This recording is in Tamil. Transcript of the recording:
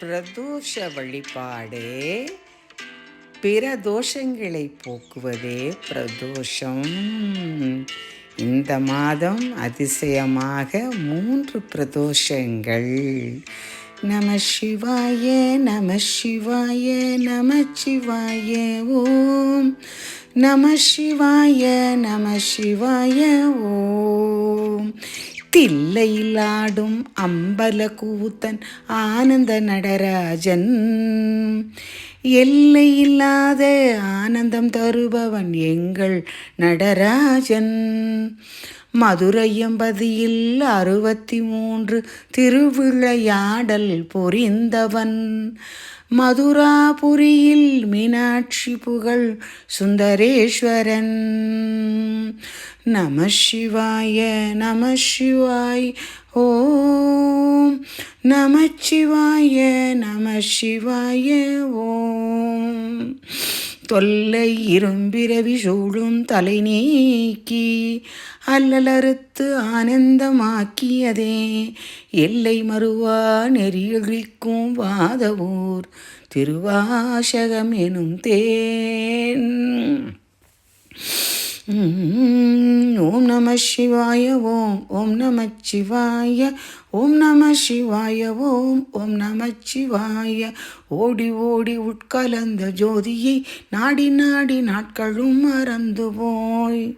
பிரதோஷ வழிபாடு. பிற தோஷங்களை போக்குவதே பிரதோஷம். இந்த மாதம் அதிசயமாக மூன்று பிரதோஷங்கள். நம சிவாய நம சிவாய நம சிவாய ஓம். நம சிவாய நம சிவாய ஓம். தில்லையிலாடும் அம்பல கூத்தன் ஆனந்த நடராஜன். எல்லையில்லாத ஆனந்தம் தருபவன் எங்கள் நடராஜன். மதுரையம்பதியில் அறுபத்தி மூன்று திருவிளையாடல் புரிந்தவன். மதுராபுரியில் மீனாட்சி புகழ் சுந்தரேஸ்வரன். நம சிவாய நம சிவாய் ஓம். நம சிவாய நம சிவாய ஓம். தொல்லை இரும்பிரவி சூழும் தலை நீக்கி அல்லலறுத்து ஆனந்தமாக்கியதே. எல்லை மறுவா நெறியழிக்கும் வாதவூர் திருவாசகம் எனும் தேன். ஓம் நம சிவாய ஓம் ஓம் நம சிவாய ஓம் நம சிவாய ஓம் ஓம் நம சிவாய. ஓடி ஓடி உட்கலந்த ஜோதியை நாடி நாடி நாட்களும் மறந்து போய்